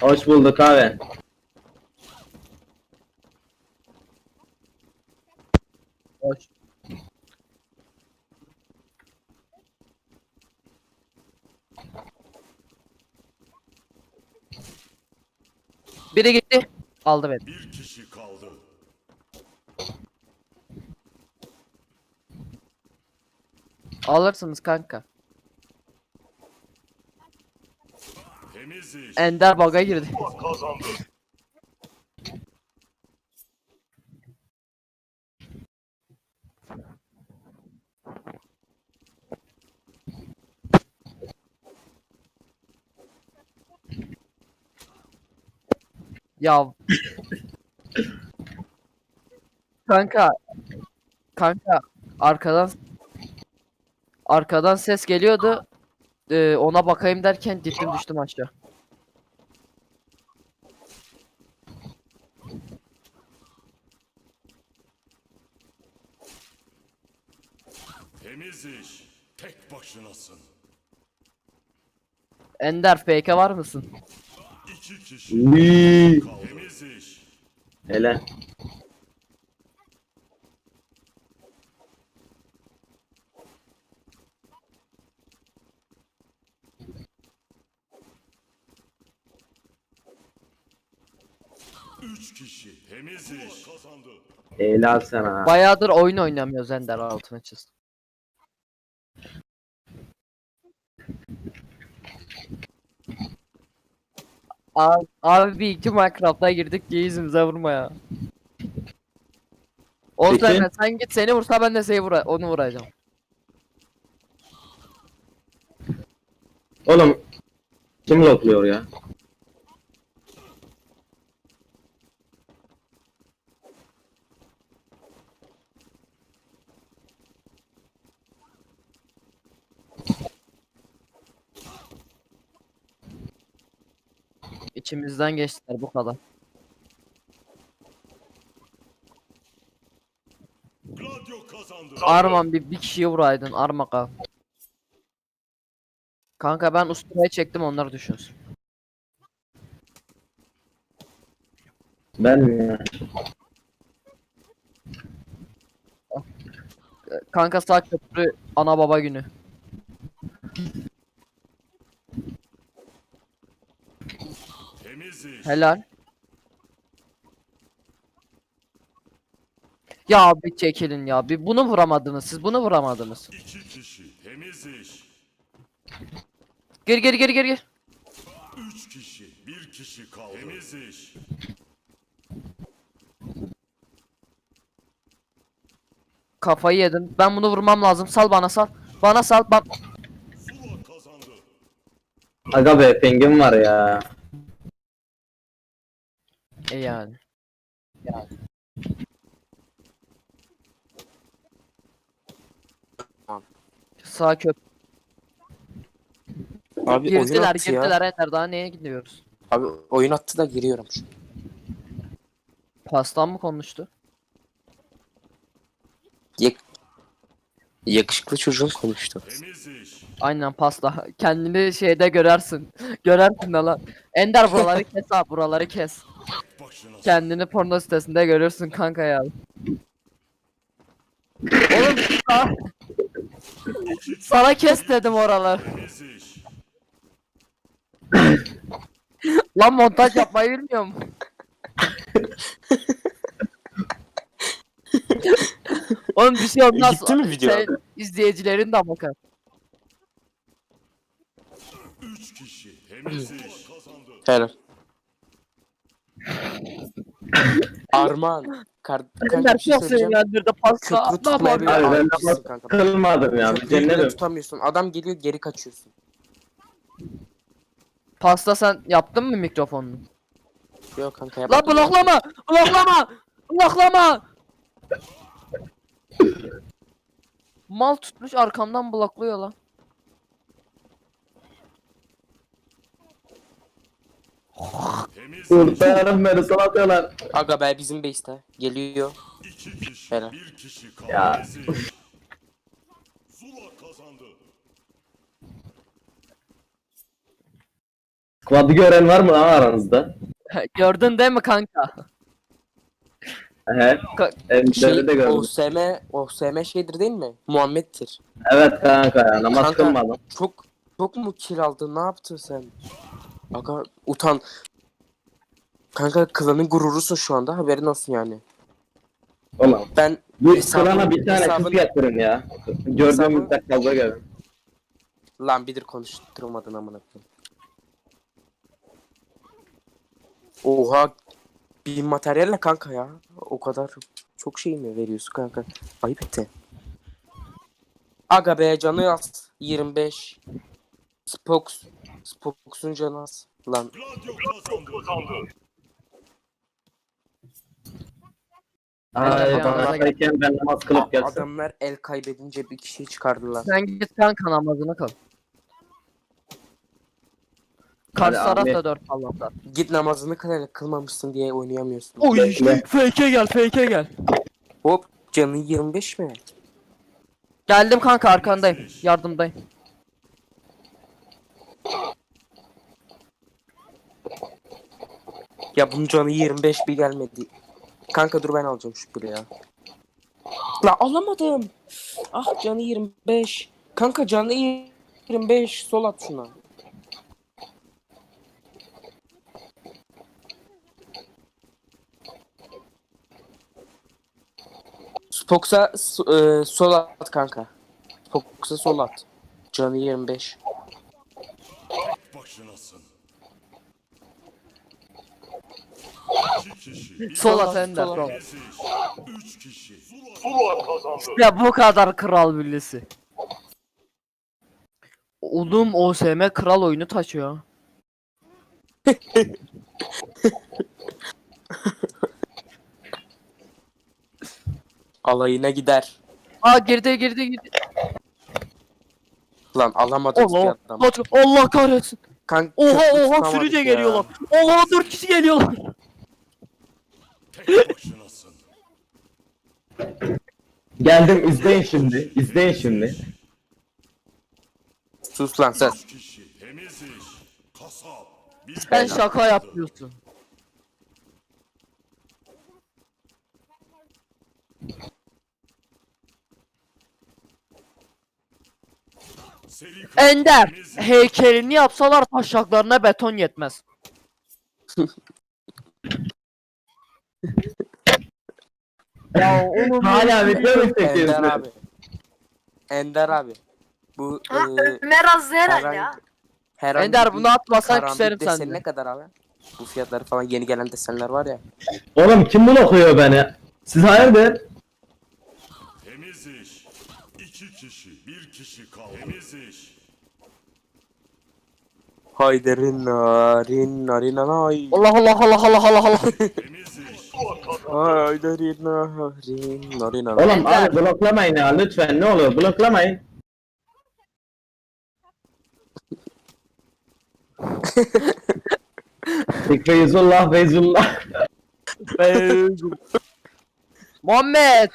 Hoş bulduk abi. Hoş. Biri gitti. Aldı beni. Bir kişi kaldı. Alırsınız kanka. Temiz iş. Ender bug'a girdi. Kazandı. Ya. kanka. Kanka arkadan arkadan ses geliyordu. Ee, ona bakayım derken diptim düştüm aşağı. Temiz iş. Tek başınasın. Ender fake var mısın? İki kişi. Temiz iş. Hele. Üç kişi. Temiz iş. Kazandı. Helal sana. Bayağıdır oyun oynamıyoruz Ender altına çiz. Abi, abi bir iki Minecraft'a girdik diye yüzümüze vurma ya. Olsun Peki. Sen git seni vursa ben de seni vura onu vuracağım. Oğlum. Kim lokluyor ya? İçimizden geçtiler bu kadar. Gladio kazandı. Arman bir, bir kişiyi vuraydın Armaka. Kanka ben usturayı çektim onlar düşünsün. Ben mi? Kanka sağ köprü ana baba günü. Temiz iş. Helal. Ya bir çekilin ya. Bir bunu vuramadınız. Siz bunu vuramadınız. İki kişi. Temiz iş. Gir gir gir gir gir. Üç kişi. Bir kişi kaldı. Temiz iş. Kafayı yedin. Ben bunu vurmam lazım. Sal bana sal. Bana sal. Bak. Aga be pengin var ya. E yani. Sağ köprü. Abi oyun Girdiler attı ya. girdiler Ender daha neye gidiyoruz? Abi oyun attı da giriyorum. şu- Pastan mı konuştu? Yak- Yakışıklı çocuğun konuştu. Aynen pasta. Kendini şeyde görersin. görersin de lan. Ender buraları kes abi buraları kes. Kendini porno sitesinde görürsün kanka ya. Oğlum kişi. sana kes dedim oralar. Lan montaj yapmayı bilmiyor Oğlum bir şey olmaz. Gitti mi video Sen- izleyicilerin de bakar. Üç kişi. Temiz iş. Kazandı. Helal. Arman. Kar kanka bir şey çok söyleyeceğim. sinirlendirdi pasta. Köprü Ne tutmaya yapalım? Abi ben aitmişsin lafı kanka. kılmadım ya. Köprüyü bile Cennetim. tutamıyorsun. Adam geliyor geri kaçıyorsun. Pasta sen yaptın mı mikrofonunu? Yok kanka Lan yapmadım. bloklama! Bloklama! Bloklama! Mal tutmuş arkamdan blokluyor lan. İş. Kurtarın beni sana atıyorlar. Aga be bizim base'te. Geliyor. İki kişi. Helal. Bir kişi kaldı. Ya. İş. Zula kazandı. Quad'ı gören var mı lan aranızda? Gördün değil mi kanka? He. Ka- Evleri Şey, de gördüm. OSM, OSM şeydir değil mi? Muhammed'tir. Evet kanka ya namaz Kanka. kılmadım. Çok çok mu kill aldın? Ne yaptın sen? Aga utan. Kanka klanın gururusun şu anda haberin olsun yani. Oğlum Ben bu Hesabın- bir tane hesabın- kız getirin ya. Gördüğümüzde kavga gelin. lan bilir konuşturmadın amına koyayım. Oha bir materyalle kanka ya. O kadar çok şey mi veriyorsun kanka? Ayıp etti. Aga be canı az. 25. Spox. Spox'un canı az. Lan. Ay ben namaz kılıp gelsin. adamlar el kaybedince bir kişiyi çıkardılar. Sen git kanka namazını kıl. Karşı taraf da 4 Allah'tan. Git namazını kıl kılmamışsın diye oynayamıyorsun. Oy Bekle. fake'e gel fake'e gel. Hop canı 25 mi? Geldim kanka arkandayım. Yardımdayım. Ya bunun canı 25 bir gelmedi. Kanka dur ben alacağım şu bile ya. La alamadım. Ah canı 25. Kanka canı 25 sol at şuna. Spox'a s- e, sol at kanka. Spox'a sol at. Canı 25. Başınasın. İki kişi. Sol at, Ender sol sol. eziş. Üç kişi. Zula kazandı. Ya bu kadar kral birlisi. Oğlum OSM kral oyunu taşıyor. Alayına gider. Aa girdi girdi girdi. Lan alamadım ki Allah, adam. Allah, Allah kahretsin. Kanka, Oha oha sürüce geliyorlar. Oha 4 kişi geliyorlar. Geldim izleyin şimdi. İzleyin şimdi. Sus lan sen. Sen şaka yapıyorsun. Seri kız. Ender heykelini yapsalar taşaklarına beton yetmez. ya oğlum Hala video mu Ender çekiyorsun? abi. Ender abi. Bu Ha, eee Ömer herhalde herhangi- ya. herhangi Ender bir bunu atmasan karambit küserim deseni senden. ne kadar abi? Bu fiyatları falan yeni gelen desenler var ya. Oğlum kim bunu okuyor beni? Siz hayırdır? Temiz iş. İki kişi. Bir kişi kaldı. Temiz iş. Hayderin narin narin nay. Allah Allah Allah Allah Allah Allah. Temiz iş. Hayderin narin narin nay. Oğlum abi bloklamayın ya lütfen ne olur bloklamayın. Feyzullah Feyzullah. Muhammed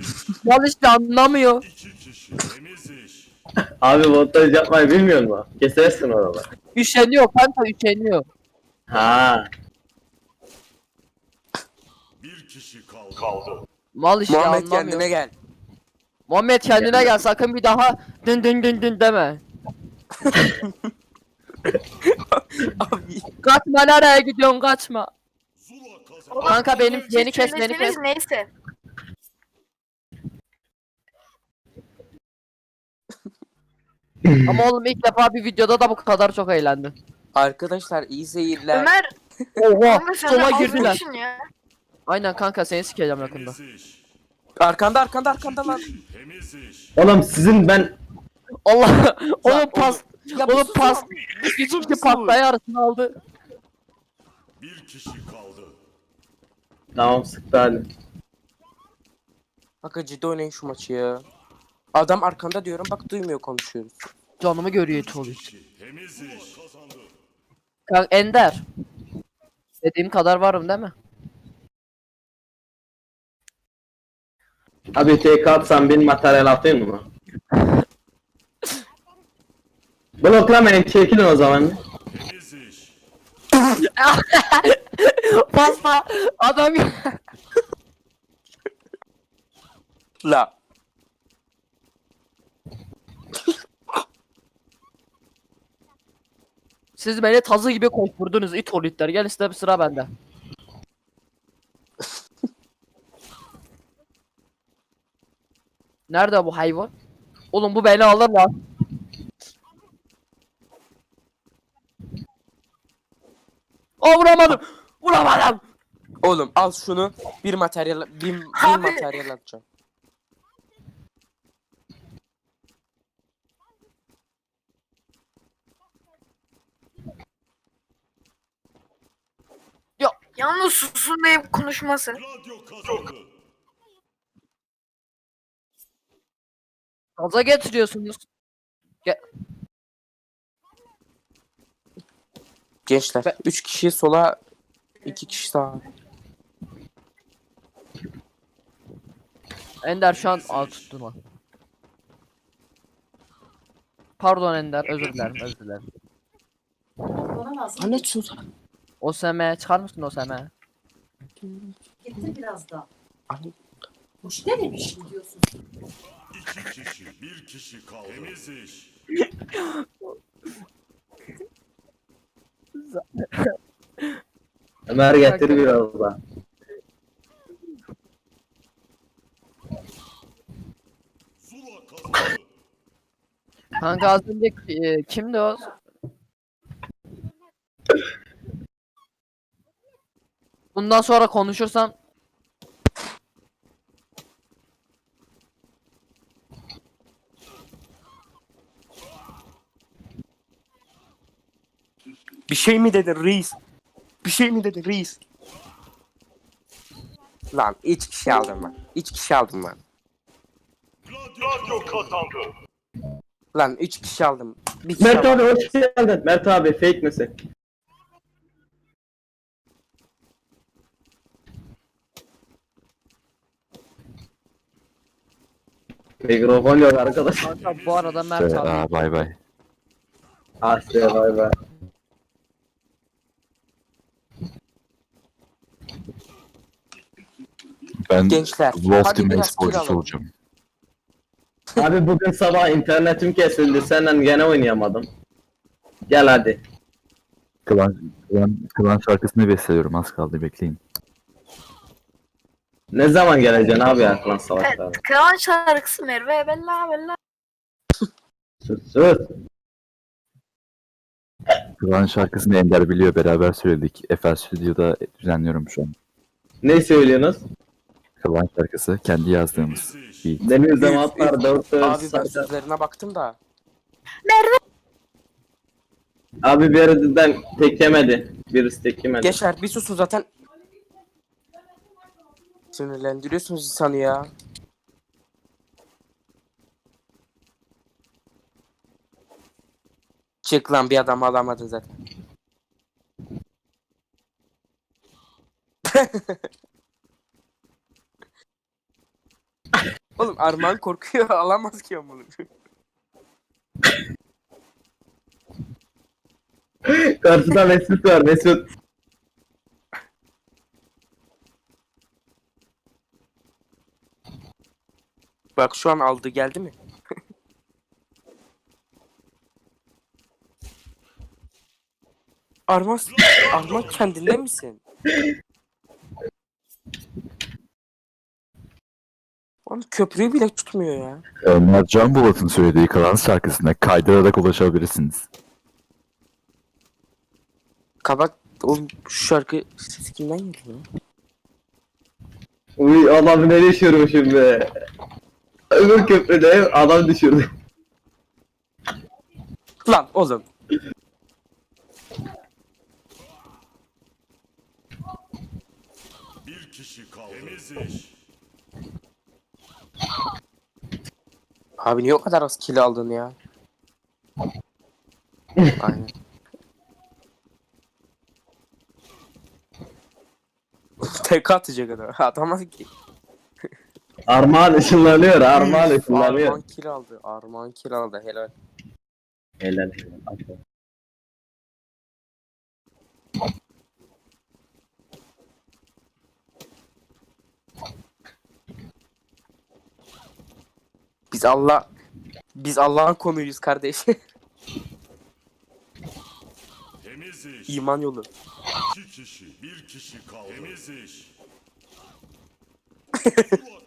Mal işte anlamıyor. İki kişi. Temiz iş. Abi montaj yapmayı bilmiyor mu? Kesersin oraları. Üşeniyor kanka üşeniyor. Ha. Bir kişi kaldı. Kaldı. Mal işte Muhammed anlamıyor. kendine gel. Muhammed kendine gel sakın bir daha dın dın dın dın deme. Abi. Kaçma nereye gidiyorsun kaçma. Zula kazandı. Kanka benim yeni kes beni söyleseniz kes. Neyse. Ama oğlum ilk defa bir videoda da bu kadar çok eğlendim. Arkadaşlar iyi seyirler. Ömer, Oha sen sola girdiler. ya. Aynen kanka seni sikeceğim yakında. Arkanda arkanda arkanda lan. Temiz iş. Oğlum sizin ben Allah oğlum pas Ya oğlum sus pas lan. bizim ki pastayı arasına aldı. Bir kişi kaldı. Tamam sıktı hadi. Kanka ciddi oynayın şu maçı ya. Adam arkanda diyorum bak duymuyor konuşuyoruz. Canımı görüyor it oluyor. Kanka Ender. Dediğim kadar varım değil mi? Abi TK atsan bin materyal atayım mı? Bloklamayın çekilin o zaman. Pasta adam La. Siz beni tazı gibi koşturdunuz it olitler. Gel işte bir sıra bende. Nerede bu hayvan? Oğlum bu beni alır lan. Aa vuramadım. Vuramadım. Oğlum al şunu. Bir materyal bir, bir Abi. materyal atacağım. Yalnız susun deyip konuşmasın. Gaza getiriyorsunuz. Gençler. Be- 3 kişi sola 2 kişi sağa. Ender şu an Aa, tuttun lan. Pardon Ender özür dilerim özür dilerim. Anne sus. O seme çıkar mısın o seme? Gitti biraz da. Anne. Hoş ne demiş diyorsun? İki kişi, bir kişi kaldı. Temiz iş. Ömer getir biraz da. Zula kazandı. Kanka az önce e, kimdi o? Bundan sonra konuşursam Bir şey mi dedin reis? Bir şey mi dedin reis? Lan iç kişi aldım ben. İç kişi aldım ben. Radyo kazandı. Lan 3 kişi aldım. Bir kişi Mert aldım. abi hoş geldin. Mert abi fake misin? Mikrofon yok arkadaş. kanka bu arada Mert abi. Aa, bay bay. Asya bay bay. Ben Gençler, Wolf hadi Team biraz sporcusu kiralalım. olacağım. Abi bugün sabah internetim kesildi. Senden gene oynayamadım. Gel hadi. Klan, klan, klan şarkısını besteliyorum az kaldı bekleyin. Ne zaman geleceksin abi savaşlarına? Evet, Kıvan şarkısı Merve bella bella. Sus sus. Klan şarkısını Ender biliyor beraber söyledik. FL Studio'da düzenliyorum şu an. Ne söylüyorsunuz? Klan şarkısı kendi yazdığımız beat. Deniz Üf, Dematlar 4 Abi ben sözlerine baktım da. Abi bir yerden tek yemedi. Birisi tek yemedi. Gençler bir susun zaten. Sinirlendiriyorsunuz insanı ya. Çık lan bir adam alamadın zaten. Oğlum Arman korkuyor alamaz ki onu. Karşıda Mesut var Mesut. Bak şu an aldı geldi mi? Arman, Arman kendinde misin? Oğlum köprüyü bile tutmuyor ya. Ömer Can Bulat'ın söylediği klan şarkısına kaydırarak ulaşabilirsiniz. Kabak oğlum şu şarkı sesi kimden geliyor? Uy adam ne düşürmüşüm be. Öbür köprüde adam düşürdü. Lan oğlum. Bir kişi kaldı. Temiz iş. Abi niye o kadar az kill aldın ya? Aynen. Tek atacak adam. Atamaz ki. Armağan ışınlanıyor, armağan ışınlanıyor. Arman kill aldı. Arman kill aldı helal. Eğlenceli. Aferin. Biz Allah biz Allah'ın komüyüz kardeş. Temiz iş. İman yolu. İki kişi, bir kişi kaldı. Temiz iş.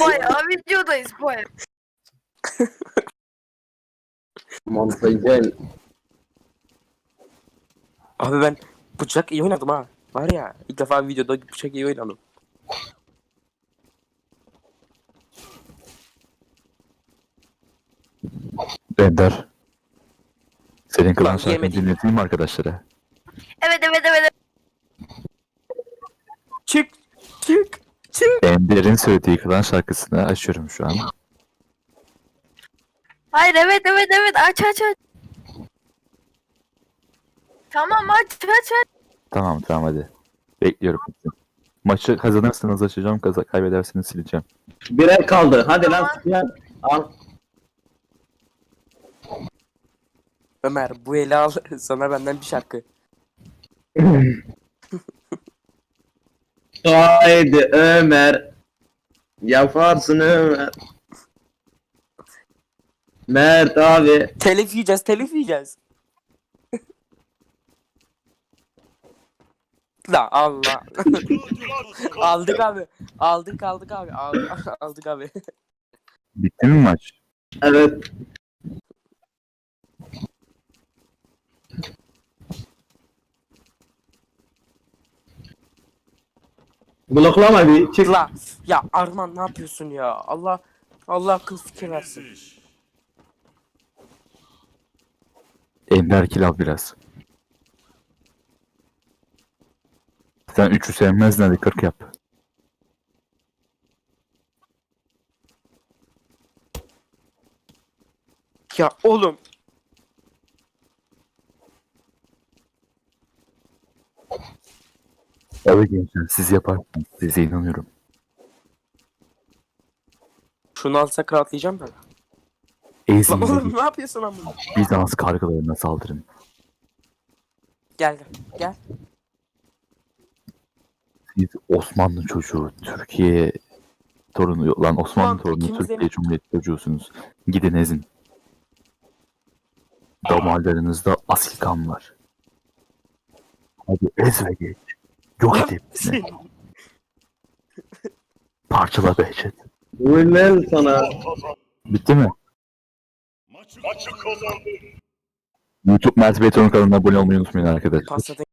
Bayağı videodayız bayağı. Montajel. Abi ben bıçak iyi oynadım ha. Var ya ilk defa videoda bıçak iyi oynadım. Ender. Senin klan Lan şarkını yemedim. dinleteyim mi arkadaşlara? Evet evet evet. çık çık. Ender'in söylediği klan şarkısını açıyorum şu an. Hayır evet evet evet aç aç aç. Tamam aç aç aç. Tamam tamam hadi. Bekliyorum. Maçı kazanırsanız açacağım, kaza kaybederseniz sileceğim. Birer kaldı. Hadi lan. Al. Ömer bu eli al sana benden bir şarkı. Haydi Ömer. Yaparsın Ömer. Mert abi. Telif yiyeceğiz telif yiyeceğiz. La Allah. Aldık abi. Aldık aldık abi. Aldık, aldık abi. Bitti mi maç? Evet. Bloklama bir çık. La ya Arman ne yapıyorsun ya? Allah Allah akıl fikir versin. Ender kill al biraz. Sen 3'ü sevmezdin hadi 40 yap. Ya oğlum Evet gençler siz yaparsınız. Size inanıyorum. şunu alsak rahatlayacağım ben. Ezin Lan oğlum ne yapıyorsun amına? Bizans kargalarına saldırın. Gel gel gel. Siz Osmanlı çocuğu, Türkiye torunu, lan Osmanlı Lan torunu, ikimiz de- Türkiye Cumhuriyeti çocuğusunuz. Gidin ezin. Damarlarınızda asil kan var. Hadi ez ve geç. Yok et hepsini. Parçala Behçet. Winner sana. Bitti mi? Maçı, kazandı. YouTube Mert Beyton'un kanalına abone olmayı unutmayın arkadaşlar.